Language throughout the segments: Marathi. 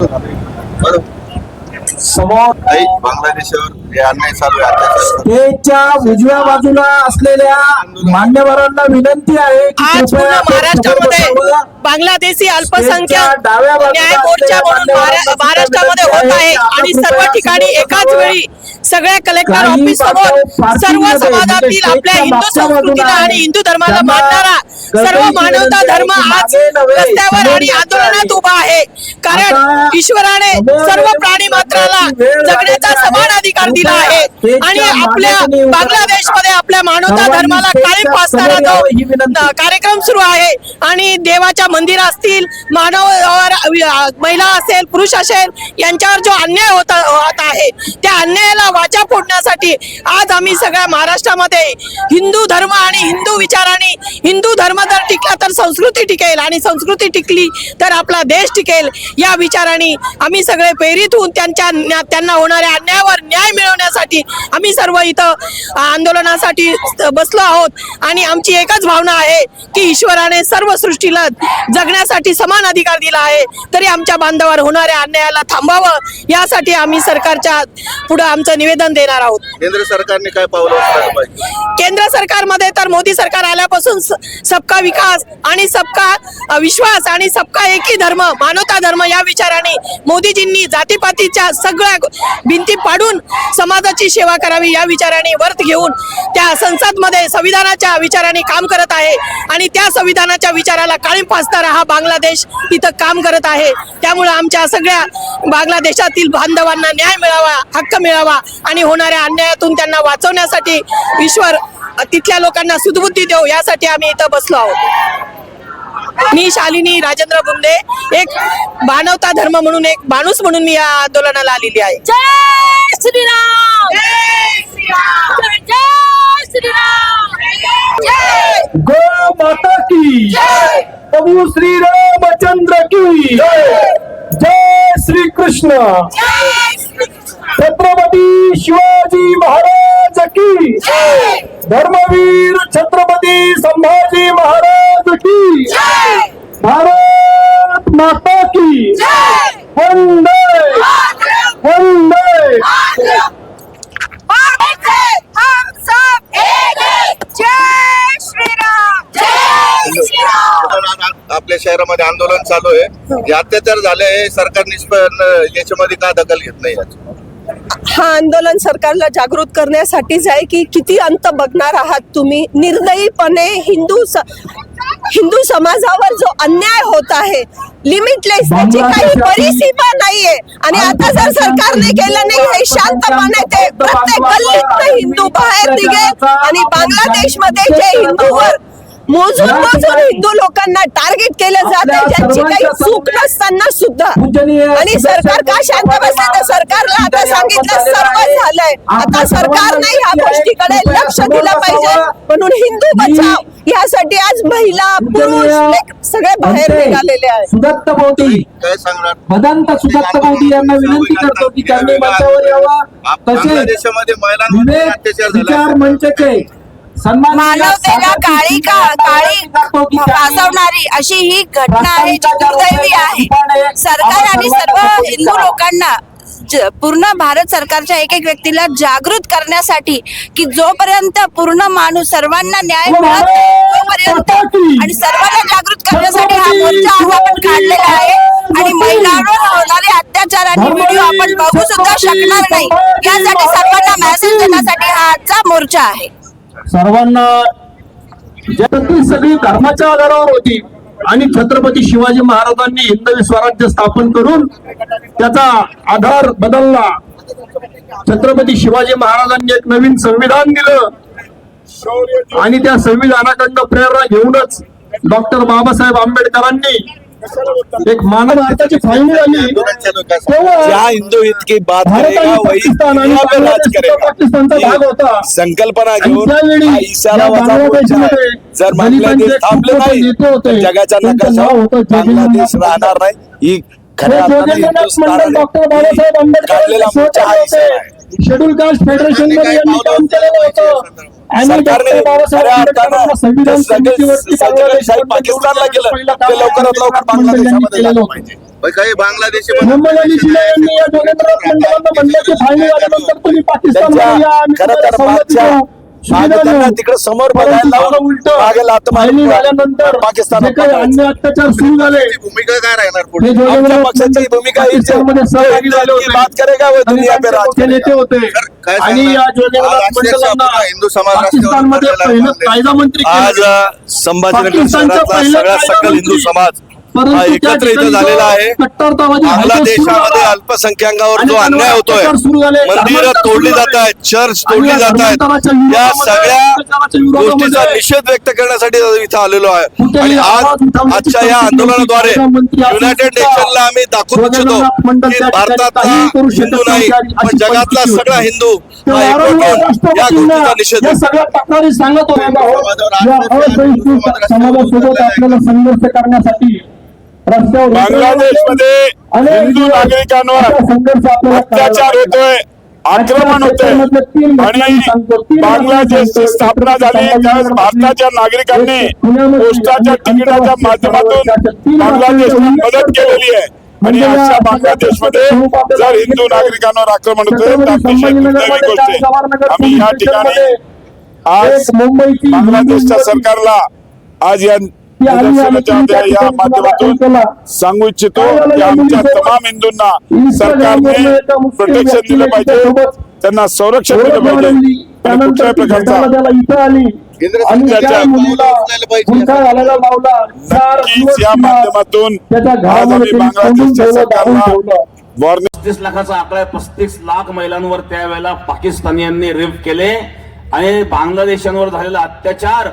बरोबर समोर काही बांगलादेशावर हे अन्याय चालू आहे अत्याचार चालू स्टेजच्या उजव्या बाजूला असलेल्या मान्यवरांना विनंती आहे की आज कृपया महाराष्ट्रामध्ये. बांगलादेशी अल्पसंख्याक डाव्या बाजूला न्याय मोर्चा म्हणून महारा- महाराष्ट्रामध्ये होत आहे आणि सर्व ठिकाणी एकाच. वेळी सगळ्या कलेक्टर ऑफिस समोर सर्व म्हणजे समाजातील स्टेजच्या आपल्या हिंदू संस्कृतीला आणि हिंदू धर्माला मानणारा सर्व मानवता धर्म आज रस्त्यावर आणि आंदोलनात. उभा आहे. कारण ईश्वराने सर्व प्राणी मात्राला जगण्याचा समान. अधिकार दिला आहे. आणि आपल्या तुम्ही उभं बांगलादेशमध्ये आपल्या मानवता धर्माला काळी फासणारा समोर जो कार्यक्रम सुरू आहे. आणि देवाच्या मंदिर असतील मानवावर अ, महिला असेल पुरुष असेल यांच्यावर जो अन्याय होत होत आहे त्या अन्यायाला वाचा फोडण्यासाठी. आज आम्ही सगळ्या महाराष्ट्रामध्ये हिंदू धर्म आणि हिंदू विचाराने हिंदू धर्म जर टिक तर संस्कृती टिकेल आणि संस्कृती टिकली तर आपला देश टिकेल या विचाराने आम्ही सगळे प्रेरित होऊन त्यांच्या त्यांना होणाऱ्या अन्यायावर न्याय मिळवण्यासाठी आम्ही सर्व इथं आंदोलनासाठी बसलो आहोत. आणि आमची एकच भावना आहे की ईश्वराने सर्व सृष्टीला जगण्यासाठी समान अधिकार दिला आहे. तरी आमच्या बांधवावर होणाऱ्या अन्यायाला थांबावं यासाठी आम्ही सरकारच्या पुढे आमचं निवेदन देणार आहोत. केंद्र सरकारने काय पावलं केंद्र सरकारमध्ये तर मोदी सरकार आल्यापासून सबका विकास आणि सबका विश्वास आणि सबका एकी धर्म मानवता धर्म या विचाराने मोदीजींनी जातीपातीच्या सगळ्या भिंती पाडून समाजाची सेवा करावी या विचाराने वर्त घेऊन त्या संसदमध्ये संविधानाच्या विचाराने काम करत आहे. आणि त्या संविधानाच्या विचाराला काळीम फासणारा हा बांगलादेश तिथं काम करत आहे. त्यामुळे आमच्या सगळ्या बांगलादेशातील बांधवांना न्याय मिळावा हक्क मिळावा आणि होणाऱ्या अन्यायातून त्यांना वाचवण्यासाठी ईश्वर तिथल्या लोकांना सुदबुद्धी देऊ यासाठी आम्ही इथं बसलो आहोत. मी शालिनी राजेंद्र बुंदे एक मानवता धर्म म्हणून एक माणूस म्हणून मी या आंदोलनाला आलेली आहे. जय श्रीराम! जय श्रीराम! जय श्रीराम! जय गो माता की। प्रभू श्री रामचंद्र की। जय! श्री कृष्ण छत्रपती शिवाजी महाराज की। धर्मवीर छत्रपती संभाजी महाराज की भारत माता की वंदे! वंदे! हम सब एक हैं। जय श्रीराम! जय श्रीराम! आज आपल्या शहरामध्ये आंदोलन चालू आहे. जे अत्याचार झाले हे सरकार निष्पन्न याच्यामध्ये का दखल घेत नाही याची? हा आंदोलन सरकारला जागृत करण्यासाठीच आहे की किती अंत बघणार आहात तुम्ही? निर्दयीपणे हिंदू स- हिंदू समाजावर जो अन्याय होत आहे लिमिटलेस त्याची काही परिसीमा नाहीये. आणि आता जर सरकारने केलं नाही हे शांतपणे ते प्रत्येक गल्लीत हिंदू बाहेर निघेल आणि बांगलादेशमध्ये जे हिंदूवर मोजून मोजून हिंदू लोकांना टार्गेट केलं जात. आहे ज्यांची काही चूक नसताना सुद्धा. आणि सरकार का शांत बसले? तर सरकारला आता सांगितलं सर्व झालंय. आता सरकारने ह्या गोष्टीकडे लक्ष दिलं पाहिजे. म्हणून हिंदू बचाव. यासाठी आज महिला पुरुष सगळे बाहेर निघालेले आहेत. सुदत्त सांगणार भदंत सुदत्त मोदी यांना विनंती करतो की त्यांनी मंचावर यावं. तसेच विचार मंचचे मानवतेला काळी का काळी फासवणारी अशी ही घटना आहे जी दुर्दैवी आहे. सरकार आणि सर्व हिंदू लोकांना पूर्ण भारत सरकारच्या एक एक व्यक्तीला जागृत करण्यासाठी की जोपर्यंत पूर्ण माणूस सर्वांना न्याय मिळत नाही, तोपर्यंत आणि सर्वांना जागृत करण्यासाठी हा मोर्चा आज आपण काढलेला आहे. आणि महिलांवर होणारे अत्याचार आणि व्हिडिओ आपण बघू सुद्धा शकणार नाही. यासाठी सर्वांना मेसेज देण्यासाठी हा आजचा मोर्चा आहे. सर्वांना जगातील सगळी धर्माच्या आधारावर होती आणि छत्रपती शिवाजी महाराजांनी हिंदवी स्वराज्य स्थापन करून त्याचा आधार बदलला. छत्रपती शिवाजी महाराजांनी एक नवीन संविधान दिलं. आणि त्या संविधानाकडनं प्रेरणा घेऊनच डॉक्टर बाबासाहेब आंबेडकरांनी एक मानव भारताची फाळणी झाली काय? तेव्हा जहाँ हिंदू हित की बात भारत करेगा आणि वही पाकिस्तान आणि दुनिया पे राज बांगलादेश करेगा पाकिस्तानचा भाग होता. संकल्पना आणि घेऊन त्यावेळी हा इशारा या वजा मोर्चा आहे. बांगलादेशमध्ये जर बांगलादेश दलितांचे थांबले खूप नाही नेते होते. तर जगाच्या त्यांचं नाव होतं नकाशावर जोगेंद्रनाथ बांगलादेश मंडल. राहणार नाही ही खऱ्या हे अर्थाने जोगेंद्रनाथ मंडल डॉक्टर बाबासाहेब हिंदुस्थानाने आंबेडकर काढलेला मोर्चा हा इशारा आहे शेड्यूल कास्ट फेडरेशनमध्ये यांनी काम केलेलं होतं सरकारने खऱ्या अर्थानं संविधान सगळे- समितीवरती सगळे बांगलादेश शाही पाकिस्तानला केलं ते लवकरात लवकर बांगलादेशामध्ये झालं पाहिजे. काही बांगलादेशी खरं तर मागच्या- तिकडे समोर उलटं. झाल्यानंतर पाठवायचं. अन्य अत्याचार सुरू झाले भूमिका काय राहणार पुढे जोगेंद्रनाथ आमच्या पक्षाची भूमिका बात करेगा वो होते आणि दुनिया पे त्यांचे राज मोठे करेगा. नेते होते काय आणि हिंदू समाज पाकिस्तानमध्ये पहिलं. कायदा मंत्री आज पहिला सगळा सकल हिंदू. समाज परंतु एकत्र इथं झालेला आहे कट्टरतावादी आपला हालचाल सुरू देशामध्ये झाला. अल्पसंख्याकावर जो अन्याय होतोय मंदिरं तोडली जात. आहेत चर्च तोडली जात आहेत या सगळ्या गोष्टीचा निषेध व्यक्त करण्यासाठी इथं आलेलो आहे आणि आज आजच्या या आंदोलनाद्वारे युनायटेड. नेशनला आम्ही दाखवून इच्छितो की भारतातला शकत हिंदू नाही पण जगातला सगळा. हिंदू हा एकवट वारंवार होऊन या गोष्टीचा निषेध सांगत होते समाजासोबत आपल्याला संघर्ष करण्यासाठी बांगलादेशमध्ये हिंदू नागरिकांवर अत्याचार. होतोय आक्रमण होतोय. आणि बांगलादेशची स्थापना झाली. त्यावेळेस भारताच्या नागरिकांनी पोस्टाच्या तिकिटाच्या माध्यमातून बांगलादेशला मदत केलेली आहे. आणि अशा बांगलादेशमध्ये जर हिंदू नागरिकांवर आक्रमण होतोय तर अतिशय दुर्दैवी गोष्ट आहे. आम्ही या ठिकाणी आज मुंबईची बांगलादेशच्या सरकारला आज या निदर्शनाच्या या माध्यमातून सांगू इच्छितो की आमच्या तमाम हिंदूंना सरकारने प्रोटेक्शन दिलं पाहिजे. त्यांना संरक्षण दिलं पाहिजे. कुठल्याही प्रकारचा नक्कीच या माध्यमातून आज आम्ही बांगलादेशच्या सरकारला. वॉर्निंग पस्तीस लाखाचा आकडा आहे. पस्तीस लाख महिलांवर त्यावेळेला पाकिस्तानियांनी रेप केले आणि बांगलादेशांवर झालेला अत्याचार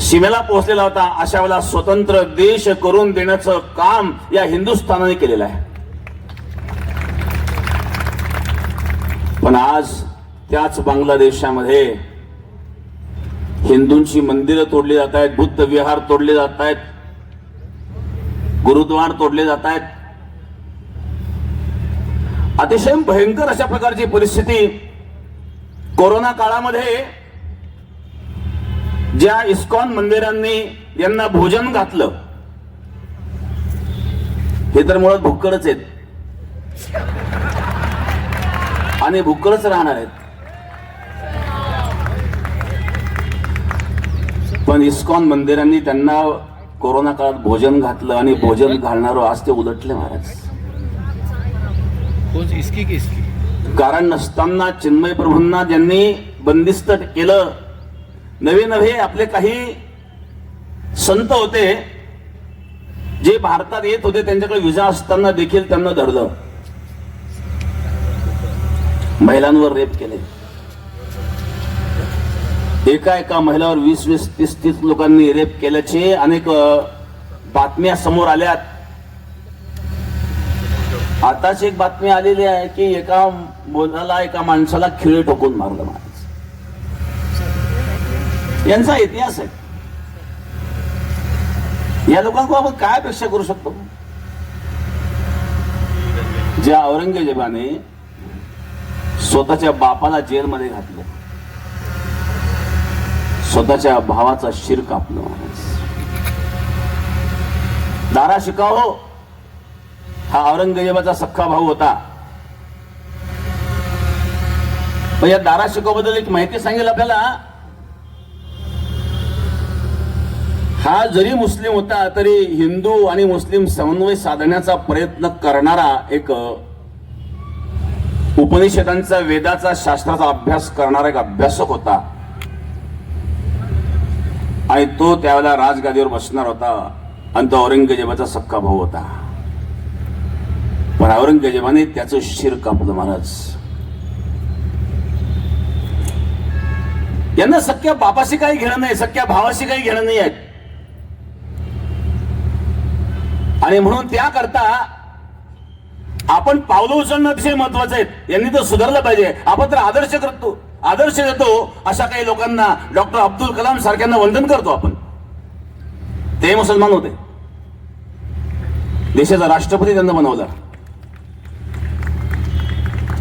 सीमेला पोहोचलेला होता. अशा वेळेला स्वतंत्र देश करून देण्याचं काम या हिंदुस्थानाने केलेलं आहे. पण आज त्याच बांगलादेशामध्ये हिंदूंची मंदिरं तोडली जात आहेत बुद्ध विहार तोडले जात आहेत गुरुद्वार तोडले जात आहेत. अतिशय भयंकर अशा प्रकारची परिस्थिती कोरोना काळामध्ये ज्या इस्कॉन मंदिरांनी यांना भोजन घातलं हे तर मुळात भुक्कडच आहेत. आणि भुक्कडच राहणार आहेत. पण इस्कॉन मंदिरांनी त्यांना कोरोना काळात भोजन घातलं आणि भोजन घालणारं आज ते उलटले महाराज. कारण नसताना चिन्मय प्रभूंना ज्यांनी बंदिस्त केलं नवे नवे आपले काही संत होते जे भारतात येत होते त्यांच्याकडे विजा असताना देखील त्यांना धरलं. महिलांवर रेप केले. एका एका महिलावर वीस वीस तीस तीस लोकांनी रेप केल्याचे अनेक बातम्या समोर आल्यात. आताच एक बातमी आलेली आहे की एका मुलाला एका माणसाला खिळे ठोकून मारलं. यांचा इतिहास आहे. या लोकांकडून आपण काय अपेक्षा करू शकतो? ज्या औरंगजेबाने स्वतःच्या बापाला जेलमध्ये घातलं. स्वतःच्या भावाचा शिर कापलं. दारा शिकाहो हा औरंगजेबाचा सख्खा भाऊ होता. पण या दारा शिकाबद्दल एक माहिती सांगेल आपल्याला. हा जरी मुस्लिम होता तरी हिंदू आणि मुस्लिम समन्वय साधण्याचा प्रयत्न करणारा एक उपनिषदांचा वेदाचा शास्त्राचा अभ्यास करणारा एक अभ्यासक होता. आणि तो त्यावेळेला राजगादीवर बसणार होता आणि तो औरंगजेबाचा सक्का भाऊ होता. पण औरंगजेबाने त्याचं शिर कापलं महाराज. यांना सख्या बापाशी काही घेणं नाही सख्या भावाशी काही घेणं नाही आहेत. आणि म्हणून त्याकरता आपण पावलं उचलणं अतिशय महत्वाचं आहे. यांनी तर सुधारलं पाहिजे. आपण तर आदर्श करतो. आदर्श देतो अशा काही लोकांना डॉक्टर अब्दुल कलाम सारख्यांना वंदन करतो आपण. ते मुसलमान होते. देशाचा राष्ट्रपती त्यांना बनवला.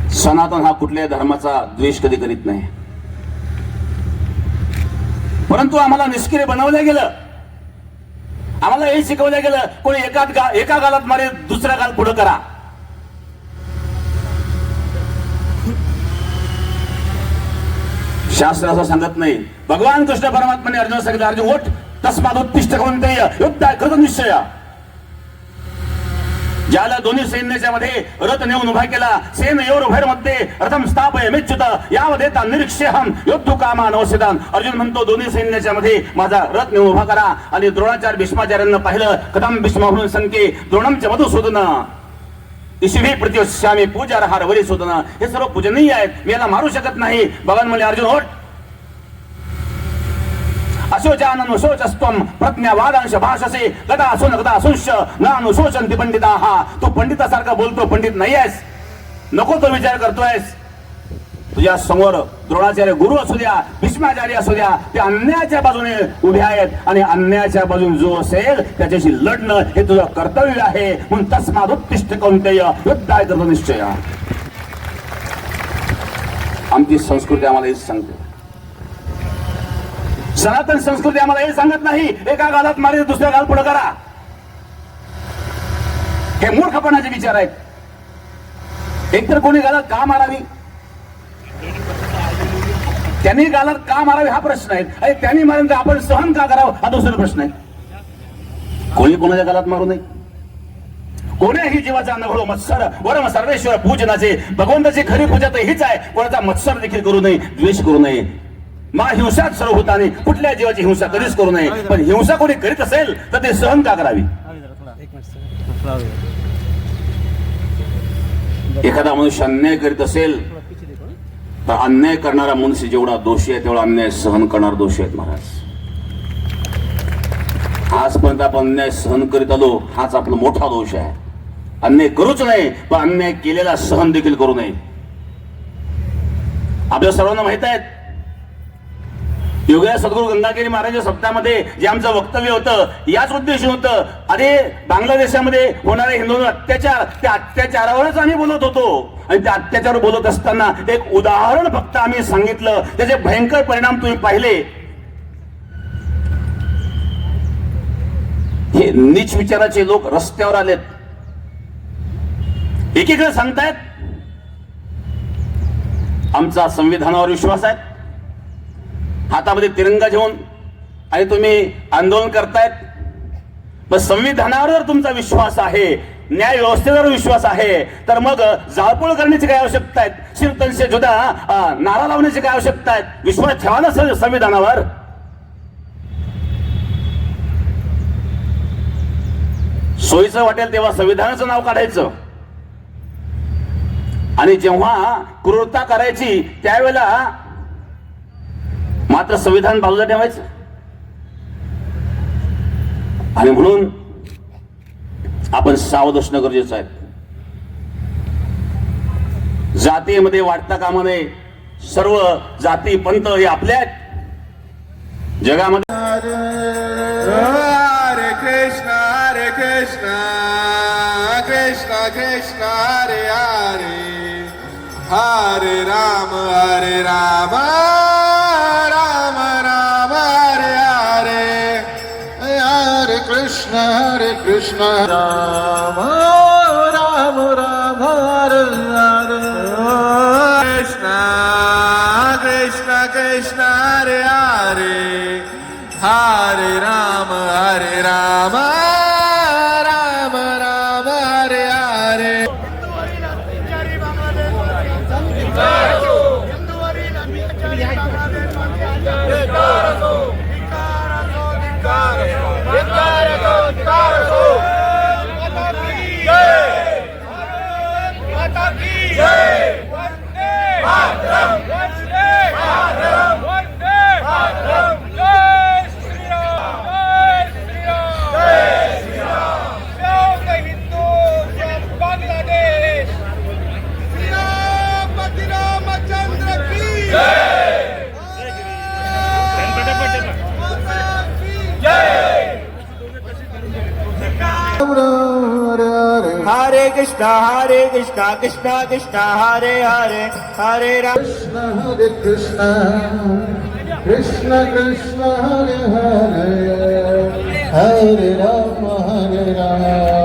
सनातन हा कुठल्याही धर्माचा द्वेष कधी करीत नाही. परंतु आम्हाला निष्क्रिय बनवलं गेलं. आम्हाला हे शिकवलं गेलं कोणी एका गा एका गालात मारे दुसऱ्या गाल पुढं करा. शास्त्र असं सांगत नाही. भगवान कृष्ण परमात्माने अर्जुन सांगितलं अर्जुन ओठ तस्मात उत्तिष्ठ कोणते युद्ध कृत निश्चय ज्याला दोन्ही सैन्याच्या मध्ये रथ नेऊन उभा केला. सेन योर भैरमध्ये रथम स्थाप मिच्युत यामध्ये निरीक्षेहम योद्धू कामा नवसिदान अर्जुन म्हणतो दोन्ही सैन्याच्या मध्ये माझा रथ नेऊन उभा करा. आणि द्रोणाचार्य भीष्माचार्यांना पाहिलं. कदम भीष्मा म्हणून संके द्रोणमच्या मधुसूदन इशिभी प्रतिश्यामी पूजा हार वरी शोधन हे सर्व पूजनीय आहेत. मी याला मारू शकत नाही. भगवान म्हणले अर्जुन होट अशोचानन शोचस्त्वम प्रज्ञावादांश भाषसे गदा सुन गदा असुष्य न अनुशोचंती पंडिता हा तू पंडितासारखा बोलतो पंडित नाही आहेस नको तो विचार करतोयस। तुझ्या समोर द्रोणाचार्य गुरु असू द्या भीष्माचार्य असू द्या ते अन्यायाच्या बाजूने उभे आहेत आणि अन्यायाच्या बाजूने जो असेल त्याच्याशी लढणं हे तुझं कर्तव्य आहे. म्हणून तस्माद उत्तिष्ठ कोणतेय युद्धाय करतो निश्चय आमची संस्कृती आम्हाला हेच सांगते. सनातन संस्कृती आम्हाला हे सांगत नाही एका गालात मारे दुसऱ्या गाल पुढे करा. हे मूर्खपणाचे विचार आहेत. एकतर कोणी गालात का मारावी? त्यांनी गालात का मारावी हा प्रश्न आहे. आणि त्यांनी मारून तर आपण सहन का करावं? हा दुसरा प्रश्न आहे. कोणी कोणाच्या गालात मारू नये? कोण्याही जीवाचा अनुभव मत्सर वरम सर्वेश्वर पूजनाचे भगवंताची खरी पूजा तर हीच आहे. कोणाचा मत्सर देखील करू नये द्वेष करू नये. मा हिंसाच सर्व होताने कुठल्या जीवाची हिंसा कधीच करू नये. पण हिंसा कोणी करीत असेल तर ते सहन का करावी? एखादा मनुष्य अन्याय करीत असेल तर अन्याय करणारा मनुष्य जेवढा दोषी आहे तेवढा अन्याय सहन करणार दोषी आहेत महाराज. आजपर्यंत आपण अन्याय सहन करीत आलो हाच आपला मोठा दोष आहे. अन्याय करूच नाही पण अन्याय केलेला सहन देखील करू नये. आपल्या सर्वांना माहीत आहेत योग्य सद्गुरू गंगागिरी महाराज सप्ताहामध्ये जे आमचं वक्तव्य होतं याच उद्देश होतं. अरे बांगलादेशामध्ये होणारे हिंदू अत्याचार त्या अत्याचारावरच आम्ही बोलत होतो. आणि त्या अत्याचार बोलत असताना एक उदाहरण फक्त आम्ही सांगितलं. त्याचे भयंकर परिणाम तुम्ही पाहिले. हे नीच विचाराचे लोक रस्त्यावर आलेत. एकीकडे सांगतायत आमचा संविधानावर विश्वास आहे. हातामध्ये तिरंगा घेऊन आणि तुम्ही आंदोलन करतायत. मग संविधानावर जर तुमचा विश्वास आहे न्याय व्यवस्थेवर विश्वास आहे तर मग जाळपोळ करण्याची काय आवश्यकता आहे शिवतनशे जुदा नारा लावण्याची काय आवश्यकता आहे विश्वास ठेवा ना संविधानावर. सोयीचं वाटेल तेव्हा संविधानाचं नाव काढायचं. आणि जेव्हा क्रूरता करायची त्यावेळेला मात्र संविधान बाजूला ठेवायचं. आणि म्हणून आपण सावध असणं गरजेचं आहे. जातीमध्ये वाटता कामा नये सर्व जाती पंत हे आपल्या आहेत. जगामध्ये हरे कृष्ण हरे कृष्ण कृष्ण कृष्ण हरे हरे. हरे राम हरे राम राम. हरे Krishna Ram Ram Ram Hare Hare Krishna Krishna Krishna Hare Hare Hare Hare Krishna, Hare Krishna, Krishna Krishna, Hare Hare, Hare Rama. Krishna Hare Krishna, Krishna Krishna, Hare Hare, Hare Rama, Hare Rama.